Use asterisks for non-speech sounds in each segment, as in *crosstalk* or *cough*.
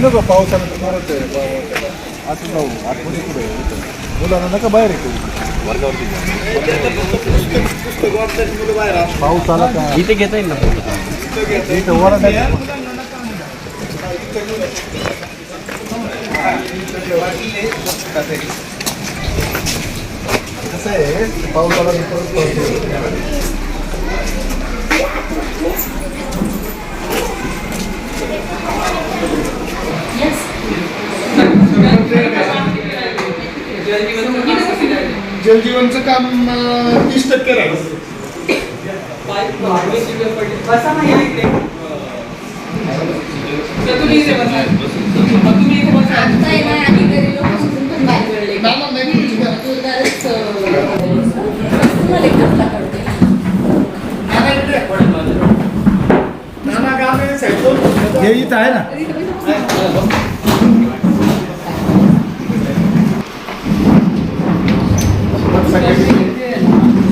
नको पावसानं परत आहे, असं जाऊ आतमध्ये कुठे मुलांना नका बाहेर येतो पाऊस आला का इथे घेता येईल ना इथं वराडा कसं आहे पाऊस आला परत पाऊस जलजीवनचं काम तीस टक्के राहील. बसा ना या इकडे.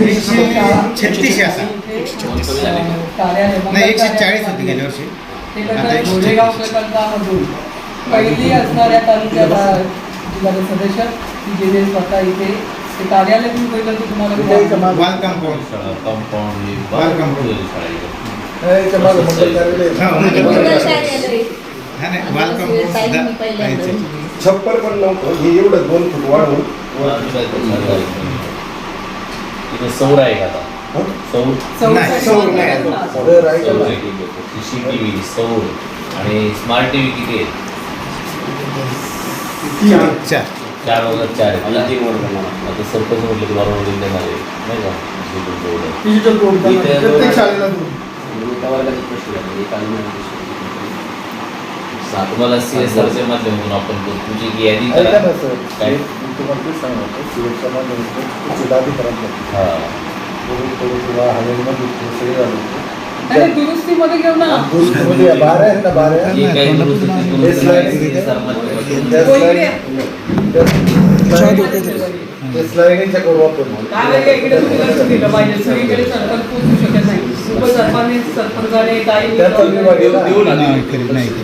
एकशे छत्तीस असा. नाही एकशे चाळीस होती गेल्या वर्षी. पहिली असणाऱ्या तालुक्याला सदस्य की जे जे स्वतः इथे ते कार्यालय तुम्ही तुम्हाला. वाल कंपाऊंड कंपाऊंड बाल कंपाऊंड. हे. हा. हा. छप्पर पण नव्हतं हे एवढं दोन फूट वाढवून इथे सौर आहे का आता? सौर नाही, सौर नाही. सर ऐका सौर ना. सीसीटीव्ही सौर आणि स्मार्ट टीव्ही किती आहेत तीन, चार चार वगैरे चार आहेत आता सरपंच म्हटलं की बरोबर देणार आहे नाही का digital board आहे. डिजिटल बोर्ड इथे प्रत्येक शाळेला दोन. तुम्हाला सी एस आरच्या माध्यमातून आपण करू. तुमची एक यादी ऐका करा ना सर काय? तुम्हाला तेच सांगतो हा. थोडी किंवा हवेमध्ये सगळे दुरुस्तीमध्ये घेऊ ना. म्हणजे बारा आहेत ना बारा हे हो, करू आपण इकडे तुम्ही लक्ष दिलं पाहिजे. सगळीकडे पोहोचू शकत नाही. उपसरपंच सरपंचाने काही.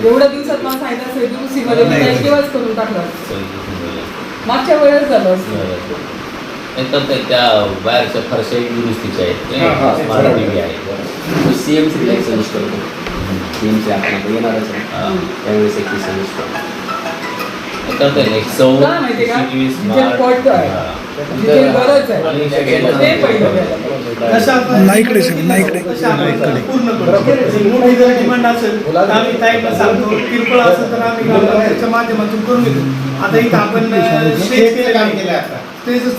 एवढ्या दिवसात मला सांगितलं दुरुस्तीमध्ये करून टाकलं. मागच्या वेळेस झालं असतं. तर त्या बाहेरच्या फरशा दुरुस्तीच्या. आहेत स्मार्ट टीव्ही आहे सीएमसी लायसन्स करतो सीएमसी आपण आता येणारच आहे हा. त्यावेळेस एक सर्विस करतो तर ते का? आहे. हा. गरज आहे. पहिलं नाही इकडे सर, नाही इकडे. पूर्ण डिमांड असेल तर आम्ही ताईंना सांगतो. किरकोळ असेल तर आम्ही ग्रामपंचायतच्या माध्यमातून करून घेतो. आता इथं आपण स्टेज केलं काम केलं आता. स्टेजच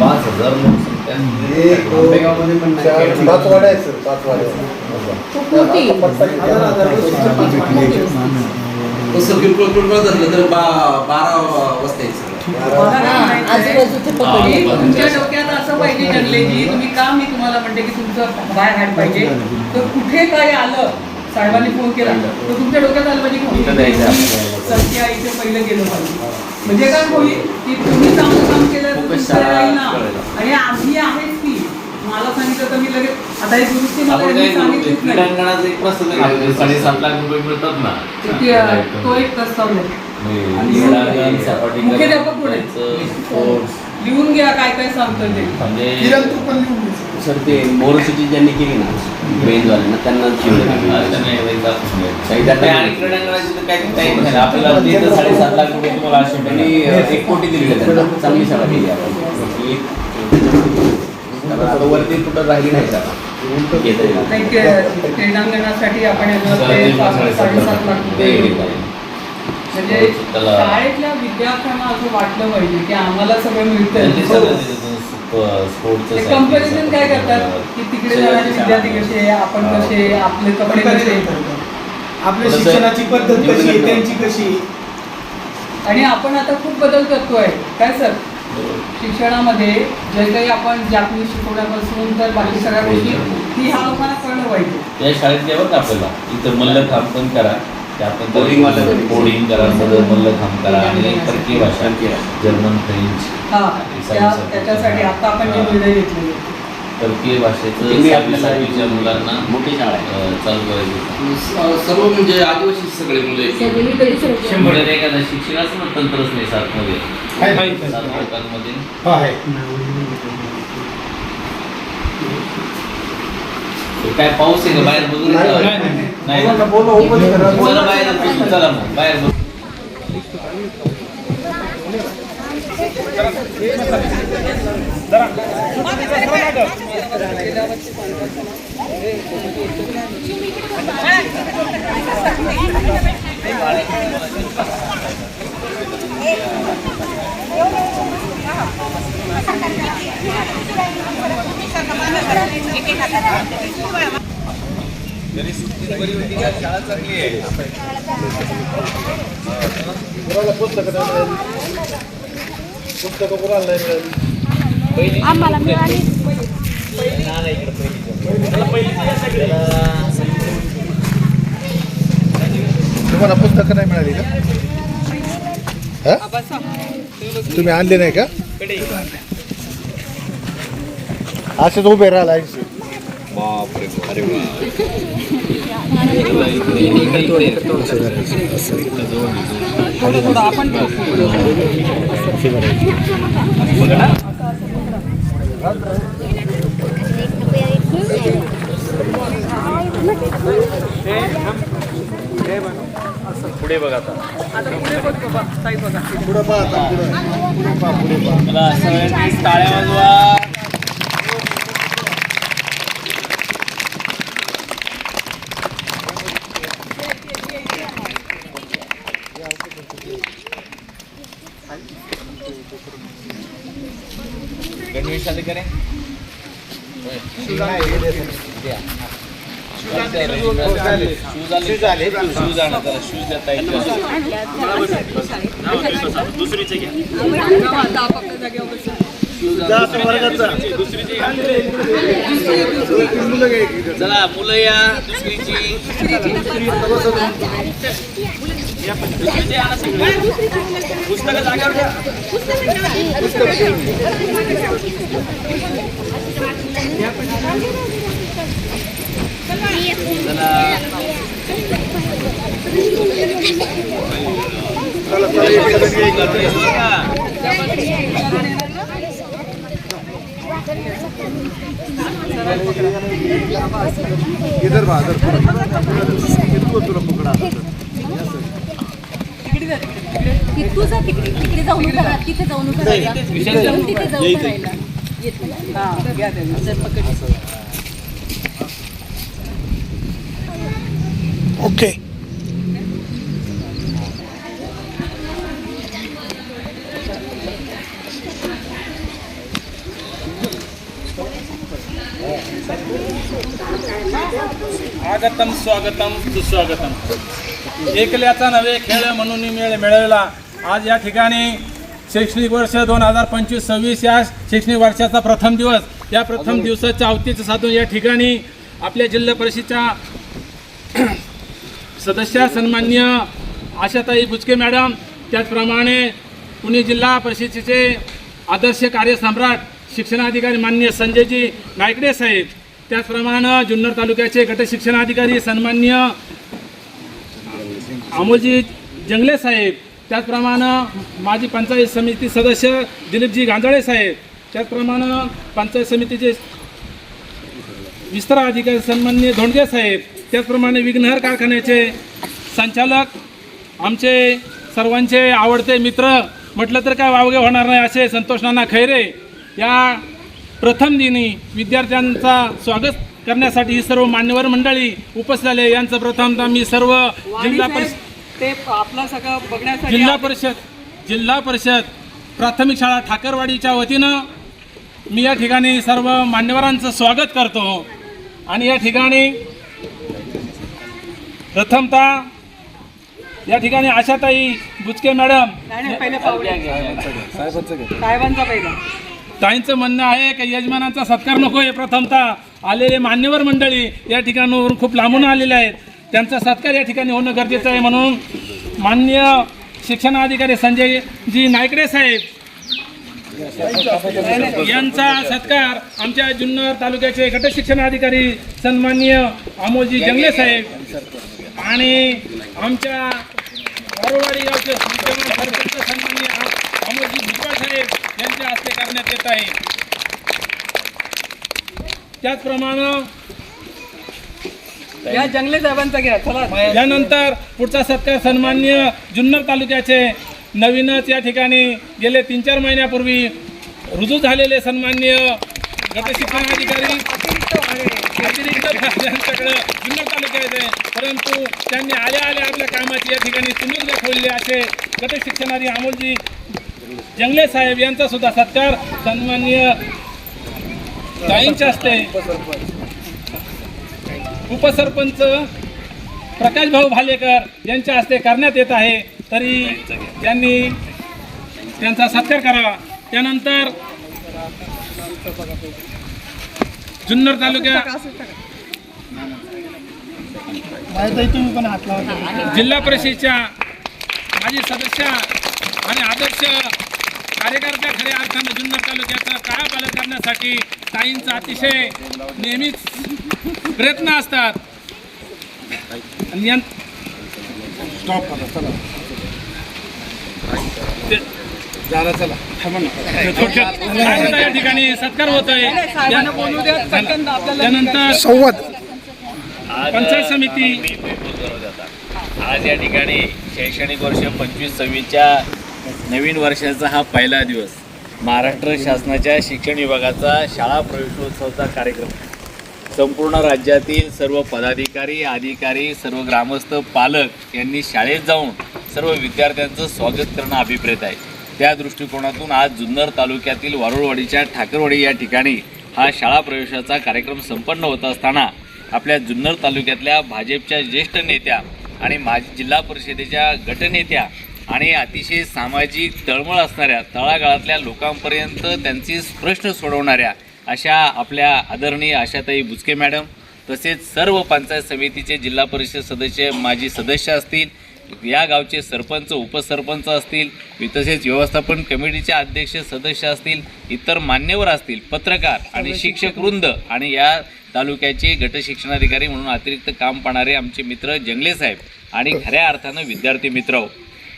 पाच हजार पाच. तसं किरकोळ किरकोळ धरलं तर बारा यायचं हा, तुमच्या डोक्यात असं पाहिजे जनलेजी तुम्ही का मी तुम्हाला म्हणते की तुमचं बाय हॅड पाहिजे. तर कुठे काय आलं साहेबांनी फोन केला तर तुमच्या डोक्यात आलं पाहिजे पहिलं गेलं पाहिजे. म्हणजे काय होईल की तुम्ही चांगलं काम केलं तर. आणि आम्ही आहेच की. मला सांगितलं तर मी लगेच आता ही दुरुस्ती मला? सांगितलीच नाही. एक. साडेसात लाख रुपये मिळतात ना. तो एक प्रस्ताव आहे. मुख्याध्यापक कोण आहे? लिहून घ्या काय काय सांगतं ते. म्हणजे किरण तू पण लिहून घे. सर ते मोरोसिटी ज्यांनी केली ना बेंजवाल्यांना त्यांना आता नाही, नाही. काही तर. आपल्याला साडेसात लाख रुपये तुम्हाला असे त्यांनी एक कोटी त्यांना. चांगली शाळा केली आपण. त्यामुळे आता वरती कुठं राहिली नाही येईल. नाही, क्री- क्रीडांगणासाठी आपण ते साडेसात लाख रुपये. म्हणजे शाळेतल्या विद्यार्थ्यांना असं वाटलं पाहिजे की आम्हाला सगळं मिळतं स्पोर्टचं कंपॅरिझन काय करतात? की तिकडे जाणारे विद्यार्थी कसे आपण कसे आपले कपडे कसे. आपल्या शिक्षणाची पद्धत कशी त्यांची कशी आणि आपण आता खूप बदल करतोय. काय सर? शिक्षणामध्ये जे काही आपण जापनीज शिकवण्यापासून तर बाकी सगळ्या गोष्टी ती ह्या लोकांना कळलं पाहिजे. या शाळेत द्यावं का आपल्याला. इथं मल्लखांब पण करा. कोडिंग करा मल्लखांब करा आणि भाषा जर्मन फ्रेंच हा त्याच्यासाठी आता आपण जे निर्णय भाषेचं मुलांना मोठी शाळा चालू करायचं सर्व म्हणजे आदिवासी सगळे मुलं. शंभर एखादा शिक्षणाचं तंत्रच नाही सातमध्ये. सात लोकांमध्ये. काय पाऊस आहे का? बाहेर बघून नाही. चला बाहेर चला मग बाहेर बघू. पुस्तकं नाही तुम्हाला पुस्तकं नाही मिळाली का? तुम्ही आणले नाही का? असेच उभे राहिला ऐंशी आपण आता पुढे बघ बाबा ताई बघा पुढं. आता पुढं पुढे पहा पुढे पहा आता आपापल्या चला मुलं या दुसरीची पुस्तक जागेवर इधर पुढं इथून तुला पकडा तिकडे तिकडे जाऊन. तिथे जाऊन. तिथे जाऊन येत नाही. घ्या जर पकडली ओके स्वागतम स्वागतम सुस्वागतम एकल्याचा नवे खेळ म्हणून मेळ मिळवला आज या ठिकाणी शैक्षणिक वर्ष दोन हजार पंचवीस सव्वीस या शैक्षणिक वर्षाचा प्रथम दिवस. या प्रथम दिवसाच्या अवतीचं साधून या ठिकाणी आपल्या जिल्हा परिषदेच्या *clears throat* सदस्य सन्मान्य आशाताई बुचके मॅडम त्याचप्रमाणे पुणे जिल्हा परिषदेचे आदर्श कार्यसम्राट शिक्षणाधिकारी मान्य संजयजी नायकडे साहेब त्याचप्रमाणे जुन्नर तालुक्याचे गट शिक्षणाधिकारी सन्मान्य अमोलजी जंगले साहेब त्याचप्रमाणे माजी पंचायत समिती सदस्य दिलीपजी गांजाळे साहेब त्याचप्रमाणे पंचायत समितीचे विस्तार अधिकारी सन्मान्य धोंडगे साहेब त्याचप्रमाणे विघ्नहर कारखान्याचे संचालक आमचे सर्वांचे आवडते मित्र म्हटलं तर काय वावगे होणार नाही असे संतोष नाना खैरे या प्रथम दिनी विद्यार्थ्यांचा स्वागत करण्यासाठी ही सर्व मान्यवर मंडळी उपस्थित आले यांचं प्रथमतः मी सर्व जिल्हा परिषद ते आपलं सगळं बघण्यासाठी जिल्हा परिषद जिल्हा परिषद प्राथमिक शाळा ठाकरवाडीच्या वतीनं मी या ठिकाणी सर्व मान्यवरांचं स्वागत करतो. आणि या ठिकाणी प्रथमतः या ठिकाणी आशाताई बुचके मॅडम. नाही पहिले साहेबांचा पहिला. ताईंचं म्हणणं आहे की यजमानांचा सत्कार नको आहे प्रथमतः. आलेले मान्यवर मंडळी या ठिकाणावरून खूप लांबून आलेले आहेत. त्यांचा सत्कार या ठिकाणी होणं गरजेचं आहे म्हणून मान्य शिक्षणाधिकारी संजयजी नायकडे साहेब यांचा सत्कार आमच्या जुन्नर तालुक्याचे गट शिक्षणाधिकारी सन्माननीय अमोलजी जंगले साहेब आणि आमच्या वारोवाडी गावचे सरपंच सन्माननीय अमोलजी भुजबळ साहेब यांच्या हस्ते करण्यात येत आहे. त्याचप्रमाणे या जंगले साहेबांचा घ्या चला. यानंतर पुढचा सत्कार सन्मान्य जुन्नर तालुक्याचे नवीनच या ठिकाणी गेले तीन चार महिन्यापूर्वी रुजू झालेले सन्मान्य गटशिक्षणाधिकारी अतिरिक्त सगळं जुन्नर तालुक्याचे. परंतु त्यांनी आल्या आल्या आपल्या कामाची या ठिकाणी सुनील दाखवलेली असे गटशिक्षणाधिकारी अमोलजी जंगले साहेब यांचा सुद्धा सत्कार सन्मान्य ताईंच्या हस्ते उपसरपंच प्रकाश भाऊ भालेकर यांच्या हस्ते करण्यात येत आहे. तरी त्यांनी त्यांचा सत्कार करावा. त्यानंतर जुन्नर तालुक्या तुम्ही पण जिल्हा परिषदेच्या माजी सदस्य आणि आदर्श कार्यकर्त्या खऱ्या अर्थानं जुन्नर तालुक्याचा काळा पालन करण्यासाठी ताईंचा अतिशय नेहमीच प्रयत्न असतात. यां- ठिकाणी सत्कार त्यानंतर संवाद. पंचायत समिती आज या ठिकाणी शैक्षणिक वर्ष पंचवीस सव्वीसच्या नवीन वर्षाचा हा पहिला दिवस. महाराष्ट्र शासनाच्या शिक्षण विभागाचा शाळा प्रवेशोत्सवाचा कार्यक्रम. संपूर्ण राज्यातील सर्व पदाधिकारी अधिकारी सर्व ग्रामस्थ पालक यांनी शाळेत जाऊन सर्व विद्यार्थ्यांचं स्वागत करणं अभिप्रेत आहे. त्या दृष्टिकोनातून आज जुन्नर तालुक्यातील वारुळवाडीच्या ठाकरवाडी या ठिकाणी हा शाळा प्रवेशाचा कार्यक्रम संपन्न होत असताना आपल्या जुन्नर तालुक्यातल्या भाजपच्या ज्येष्ठ नेत्या आणि माजी जिल्हा परिषदेच्या गटनेत्या आणि अतिशय सामाजिक तळमळ असणाऱ्या तळागाळातल्या लोकांपर्यंत त्यांचे प्रश्न सोडवणाऱ्या अशा आपल्या आदरणीय आशाताई बुचके मॅडम तसेच सर्व पंचायत समितीचे जिल्हा परिषद सदस्य माजी सदस्य असतील या गावचे सरपंच उपसरपंच असतील तसेच व्यवस्थापन कमिटीचे अध्यक्ष सदस्य असतील इतर मान्यवर असतील पत्रकार आणि शिक्षक वृंद आणि या तालुक्याचे गट शिक्षणाधिकारी म्हणून अतिरिक्त काम पाहणारे आमचे मित्र जंगले साहेब आणि खऱ्या अर्थानं विद्यार्थी मित्र हो.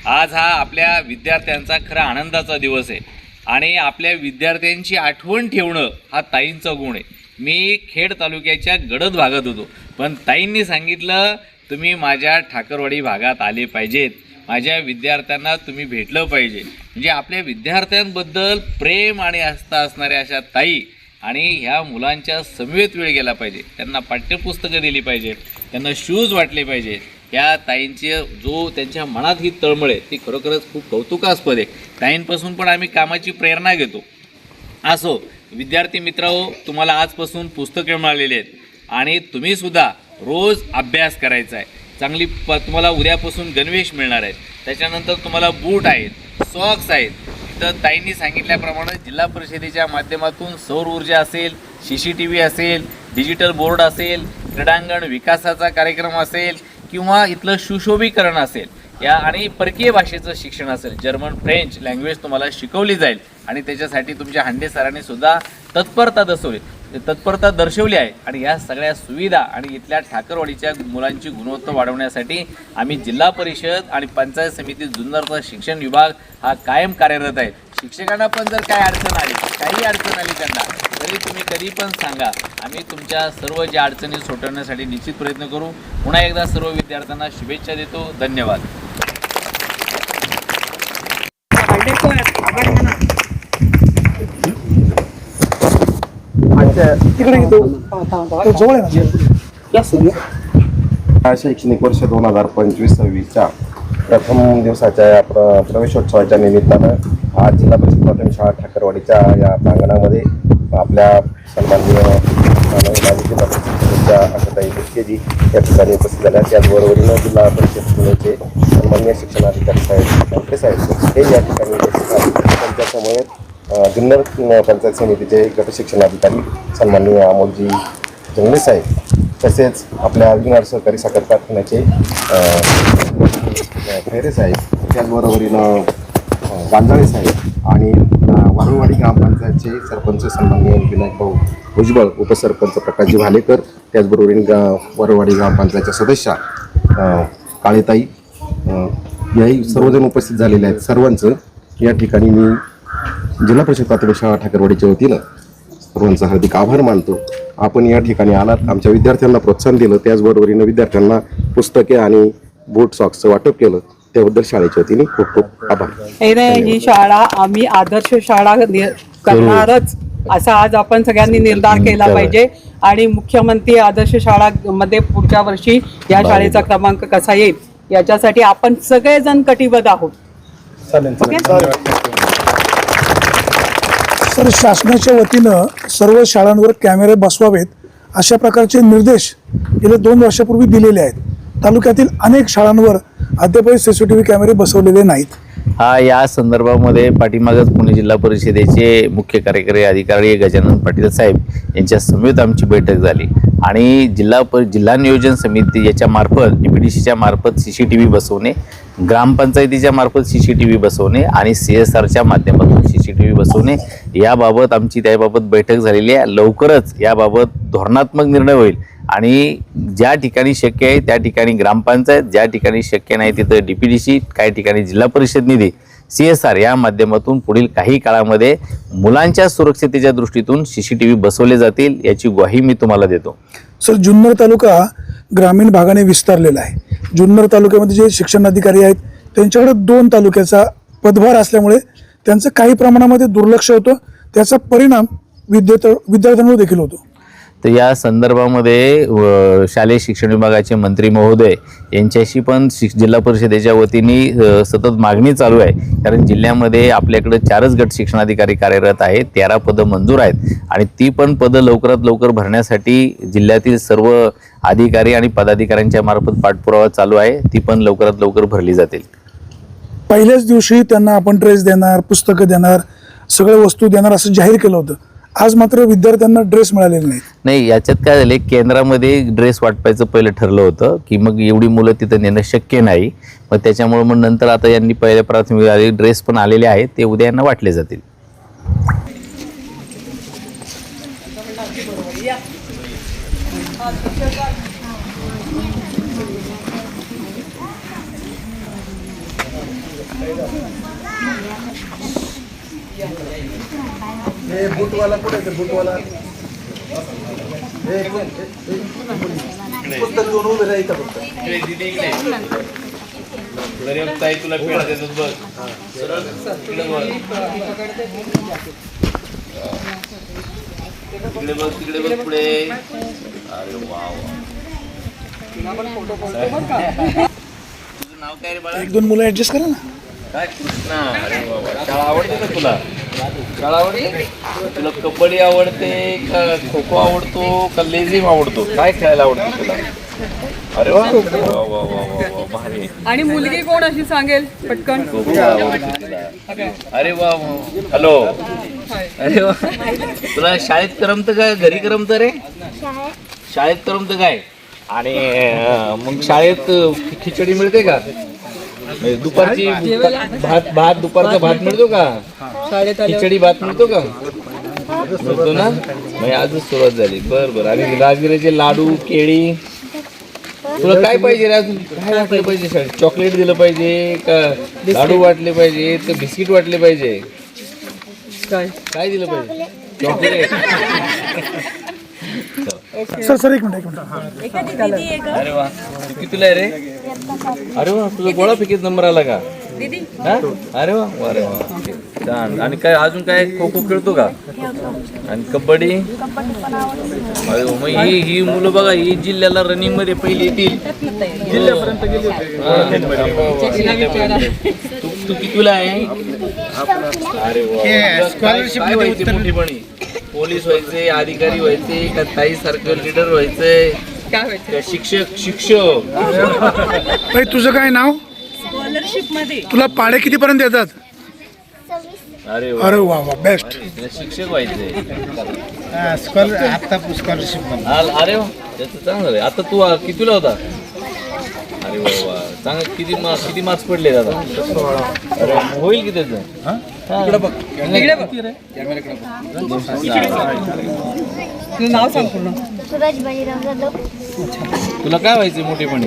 आज हा आपल्या विद्यार्थ्यांचा खरा आनंदाचा दिवस आहे. आणि आपल्या विद्यार्थ्यांची आठवण ठेवणं हा ताईंचा गुण आहे. मी खेड तालुक्याच्या गडद भागात होतो. पण ताईंनी सांगितलं तुम्ही माझ्या ठाकरवाडी भागात आले पाहिजेत. माझ्या विद्यार्थ्यांना तुम्ही भेटलं पाहिजे. म्हणजे आपल्या विद्यार्थ्यांबद्दल प्रेम आणि आस्था असणाऱ्या अशा ताई आणि ह्या मुलांच्या समवेत वेळ गेला पाहिजे. त्यांना पाठ्यपुस्तकं दिली पाहिजेत. त्यांना शूज वाटले पाहिजे या ताईंची जो त्यांच्या मनात ही तळमळ आहे ती खरोखरच खूप कौतुकास्पद आहे. ताईंपासून पण आम्ही कामाची प्रेरणा घेतो. असो विद्यार्थी मित्रांनो तुम्हाला आजपासून पुस्तके मिळालेली आहेत. आणि तुम्हीसुद्धा रोज अभ्यास करायचा आहे. चांगली प तुम्हाला उद्यापासून गणवेश मिळणार आहेत. त्याच्यानंतर तुम्हाला बूट आहेत सॉक्स आहेत. तर ताईंनी सांगितल्याप्रमाणे जिल्हा परिषदेच्या माध्यमातून सौर ऊर्जा असेल सी सी टी व्ही असेल डिजिटल बोर्ड असेल क्रीडांगण विकासाचा कार्यक्रम असेल किंवा इथलं सुशोभीकरण असेल या आणि परकीय भाषेचं शिक्षण असेल जर्मन फ्रेंच लँग्वेज तुम्हाला शिकवली जाईल. आणि त्याच्यासाठी तुमच्या हांडे सरांनी सुद्धा तत्परता दर्शवली तत्परता दर्शवली आहे. आणि या सगळ्या सुविधा आणि इथल्या ठाकरवाडीच्या मुलांची गुणवत्ता वाढवण्यासाठी आम्ही जिल्हा परिषद आणि पंचायत समिती जुन्नरचा शिक्षण विभाग हा कायम कार्यरत आहे. शिक्षकांना पण जर काय अडचण आली काही अडचण आली त्यांना तरी तुम्ही कधी पण सांगा. आम्ही तुमच्या सर्व ज्या अडचणी सोडवण्यासाठी निश्चित प्रयत्न करू. पुन्हा एकदा सर्व विद्यार्थ्यांना शुभेच्छा देतो. धन्यवाद. शैक्षणिक वर्ष दोन हजार पंचवीस सव्वीसच्या प्रथम दिवसाच्या या प्र प्रवेशोत्सवाच्या निमित्तानं आज जिल्हा परिषद प्राथमिक शाळा ठाकरवाडीच्या या प्रांगणामध्ये आपल्या सन्माननीय माननीय माजी जिल्हा परिषद सदस्य च्या आशाताई बुटकेजी या ठिकाणी उपस्थित झाल्या त्याचबरोबरीनं जिल्हा परिषद पुण्याचे सन्मान्य शिक्षणाधिकारी साहेब ठाकरे साहेब हे या ठिकाणी उपस्थित आहेत त्यांच्यासमोर जुन्नर पंचायत समितीचे गट शिक्षणाधिकारी सन्माननीय अमोलजी जंगले साहेब तसेच आपल्या विनार सहकारी साखर कारखान्याचे खैरे साहेब त्याचबरोबरीनं गांजाळे साहेब आणि वारुवाडी ग्रामपंचायतचे सरपंच सन्माननीय विनायक भाऊ भुजबळ उपसरपंच प्रकाशजी भालेकर त्याचबरोबर गा वारुवाडी ग्रामपंचायतच्या सदस्या काळेताई याही सर्वजण उपस्थित झालेले आहेत. सर्वांचं या ठिकाणी मी जिल्हा परिषद प्राथमिक शाळा ठाकरवाडीच्या वतीनं सर्वांचा हार्दिक आभार मानतो. आपण या ठिकाणी आलात आमच्या विद्यार्थ्यांना प्रोत्साहन दिलं त्याचबरोबरीनं विद्यार्थ्यांना पुस्तके आणि बूट सॉक्सचं वाटप केलं. त्याबद्दल शाळेच्या वतीने खूप खूप आभार. हे नाही, ही शाळा आम्ही आदर्श शाळा करणारच. असा आज आपण सगळ्यांनी निर्धार केला पाहिजे. आणि मुख्यमंत्री आदर्श शाळा मध्ये पुढच्या वर्षी या शाळेचा क्रमांक कसा येईल याच्यासाठी आपण सगळेजण कटिबद्ध आहोत? सर शासनाच्या वतीनं सर्व शाळांवर कॅमेरे बसवावेत अशा प्रकारचे निर्देश गेल्या दोन वर्षापूर्वी दिलेले आहेत. तालुक्यातील अनेक शाळांवर अद्यापही व्ही कॅमेरे बसवलेले नाहीत. हा या संदर्भामध्ये पाठीमागच पुणे जिल्हा परिषदेचे मुख्य कार्यकारी अधिकारी गजानन पाटील साहेब यांच्या समेत आमची बैठक झाली. आणि जिल्हा प जिल्हा नियोजन समिती याच्या मार्फत डी पी डी सीच्या मार्फत सी सी टी व्ही बसवणे ग्रामपंचायतीच्या मार्फत सी सी टी व्ही बसवणे आणि सी एस आरच्या माध्यमातून सी सी टी व्ही बसवणे याबाबत आमची त्याबाबत बैठक झालेली आहे. लवकरच याबाबत धोरणात्मक निर्णय होईल. आणि ज्या ठिकाणी शक्य आहे त्या ठिकाणी ग्रामपंचायत ज्या ठिकाणी शक्य नाही तिथं डी पी डी सी काही ठिकाणी जिल्हा परिषद निधी सी एस आर या माध्यमातून पुढील काही काळामध्ये मुलांच्या सुरक्षतेच्या दृष्टीतून सी सी टी व्ही बसवले जातील याची ग्वाही मी तुम्हाला देतो. सर जुन्नर तालुका ग्रामीण भागाने विस्तारलेला आहे. जुन्नर तालुक्यामध्ये जे शिक्षण अधिकारी आहेत त्यांच्याकडे दोन तालुक्याचा पदभार असल्यामुळे त्यांचं काही प्रमाणामध्ये दुर्लक्ष होतं. त्याचा परिणाम विद्यार्थ विद्यार्थ्यांवर देखील होतो. तर या संदर्भामध्ये शालेय शिक्षण विभागाचे मंत्री महोदय यांच्याशी पण शिक जिल्हा परिषदेच्या वतीने सतत मागणी चालू आहे. कारण जिल्ह्यामध्ये आपल्याकडे चारच गट शिक्षणाधिकारी कार्यरत आहेत तेरा पदं मंजूर आहेत आणि ती पण पदं लवकरात लवकर भरण्यासाठी जिल्ह्यातील सर्व अधिकारी आणि पदाधिकाऱ्यांच्या मार्फत पाठपुरावा चालू आहे. ती पण लवकरात लवकर भरली जातील. पहिल्याच दिवशी त्यांना आपण ड्रेस देणार पुस्तकं देणार सगळ्या वस्तू देणार असं जाहीर केलं होतं. आज मात्र विद्यार्थ्यांना ड्रेस मिळालेले नाही नाही याच्यात काय झाले केंद्रामध्ये ड्रेस वाटपायचं पहिलं ठरलं होतं की मग एवढी मुलं तिथं नेणं शक्य नाही. मग त्याच्यामुळे मग नंतर आता यांनी पहिल्या प्राथमिक आले ड्रेस पण आलेले आहेत ते उद्या यांना वाटले जातील. हे बूटवाला कुठे ते बूटवाला? पुस्तक घेऊन उभे फक्त. तिकडे बघ. तिकडे बघ पुढे. अरे वा तुझं नाव काय रे बाळा? एक दोन मुलं ऍडजस्ट करा ना. काय कृष्णा? अरे वा वा. शाळा आवडते का तुला? तुला कबड्डी आवडते का खो खो आवडतो का लेझिम आवडतो? काय खेळायला आवडतं तुला? अरे वा. वा वा वा वा वा भारी. आणि मुलगी कोण अशी सांगेल? पटकन. खो खो आवडते तुला. अरे वा वा. हॅलो. अरे वा. तुला शाळेत करमतं का? घरी करमतं रे? शाळेत करमतं काय? आणि अं, मग शाळेत अं, खिचडी मिळते का? म्हणजे दुपारची भात भात दुपारचा भात मिळतो का? खिचडी भात मिळतो का? मिळतो ना? म्हणजे आजच सुरुवात झाली. बर बर. आणि राजगिराचे लाडू केळी. तुला काय पाहिजे रे अजून काय वाटलं पाहिजे शाळेत चॉकलेट दिलं पाहिजे का लाडू वाटले पाहिजे का बिस्किट वाटले पाहिजे? काय? काय दिलं पाहिजे? चॉकलेट. सर सर एक मिनिट एक मिनिट. अरे वा. तू कितीला आहे रे? अरे वा तुझा गोळा पिकेत नंबर आला का? हा? अरे वा वा, अरे वा. छान. आणि काय अजून काय खो खो खेळतो का? आणि कबड्डी? अरे वा, मग ही ही मुलं बघा ही जिल्ह्याला रनिंगमध्ये पहिली येतील. जिल्ह्यापर्यंत गेली तू आहे? अरे वा. स्कॉलरशिप मोठीपणी? पोलीस व्हायचे अधिकारी व्हायचे का ताई सारखं लिडर व्हायचंय काय व्हायचं? का शिक्षक शिक्षक? तुझं काय नाव? स्कॉलरशिपमध्ये. तुला पाडे कितीपर्यंत येतात अरे वा. अरे वा वा बेस्ट शिक्षक व्हायचंय आता स्कॉलरशिप आल- अरे वा. त्याचं चांगलं आहे आता तू आ- कितीला होता? अरे वा वा. चांगलं. किती मार्क्स किती मार्क्स पडले दादा? अरे होईल की त्याचं? इकडे बघ. इकडे बघ. तुझं नाव सांग पूर्ण. सुराज बाजीराव जाधव. तुला काय व्हायचं मोठेपणी?